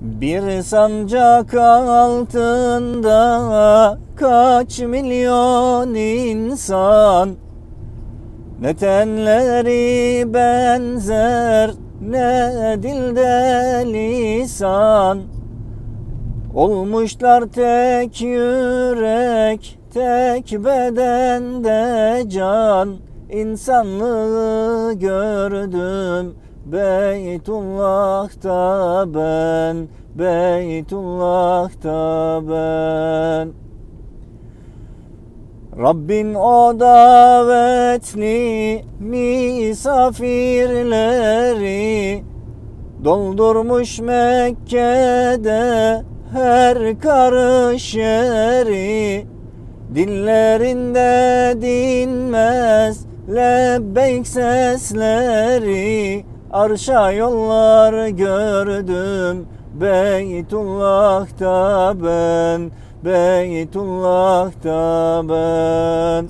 Bir sancak altında kaç milyon insan? Ne tenleri benzer ne dilde lisan. Olmuşlar tek yürek, tek bedende can. İnsanlığı gördüm Beytullah'ta ben Beytullah'ta ben. Rabbin o davetli misafirleri Doldurmuş Mekke'de her karış yeri Dillerinde dinmez lebbeyk sesleri Arşa yollar gördüm Beytullah'ta ben Beytullah'ta ben